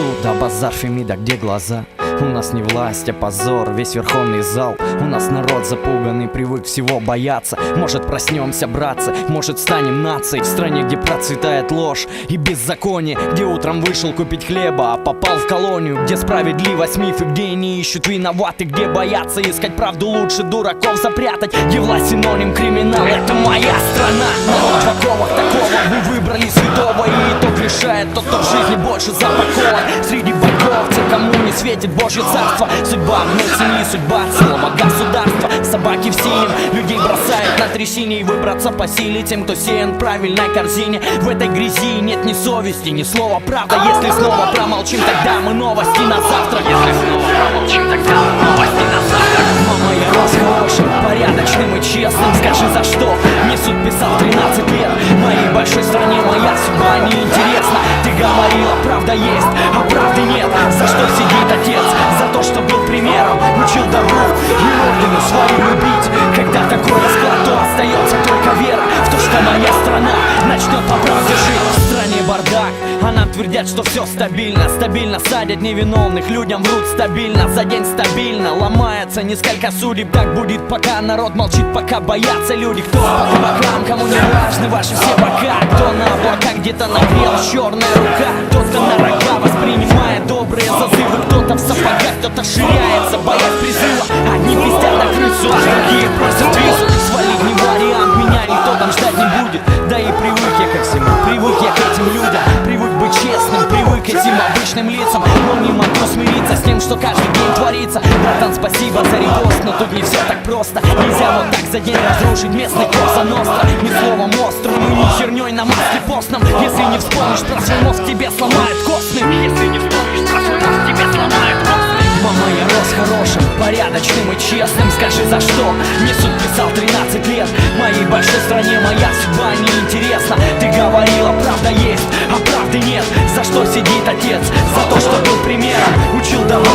суд, а базар Фемида, где глаза? У нас не власть, а позор, весь верховный зал. У нас народ запуганный, привык всего бояться. Может проснемся, братцы, может станем нацией. В стране, где процветает ложь и беззаконие Где утром вышел купить хлеба, а попал в колонию Где справедливость мифы, где не ищут виноваты Где боятся искать правду лучше дураков запрятать Где власть синоним криминал, это моя страна. Народ в оковах такого, вы выбрали святого И решает тот, кто в жизни больше запакован. Среди богов, те, кому не светит Божье царство. Судьба одной семьи, судьба целого государства Собаки в синем, людей бросают на трясине И выбраться по силе тем, кто сеян в правильной корзине. В этой грязи нет ни совести, ни слова. Правда Если снова промолчим, тогда мы новости на завтра. Если снова промолчим, тогда мы новости на завтра. Мама, я рос хорошим, порядочным и честным Скажи, за что? Мне суд писал 13 лет В моей большой стране моя судьба неинтересна Ты говорила, правда есть, твердят, что все стабильно Стабильно садят невиновных, людям врут стабильно За день стабильно, ломается несколько судеб Так будет, пока народ молчит, пока боятся люди. Кто по бокам, кому не важны ваши все бока? Кто на облака где-то нагрел черная рука? Кто-то на рога воспринимает добрые зазывы Кто-то в сапогах, кто-то ширяется, боясь призыва. Одни пиздят на крысу, а другие просят визу. Свалить не вариант, меня никто там ждать не будет этим обычным лицам Но не могу смириться с тем, что каждый день творится. Братан, спасибо за репост, но тут не все так просто. Нельзя вот так за день разрушить местный Коза Ностра Ни словом острым и ни херней на маске постном. Если не вспомнишь про свой мозг, тебе сломают костный. Если не вспомнишь про свой мозг, тебе сломают костный. Мама, я рос хорошим, порядочным и честным. Скажи, за что? Мне суд писал 13 лет. В моей большой стране моя судьба отец За то, что был примером, учил добру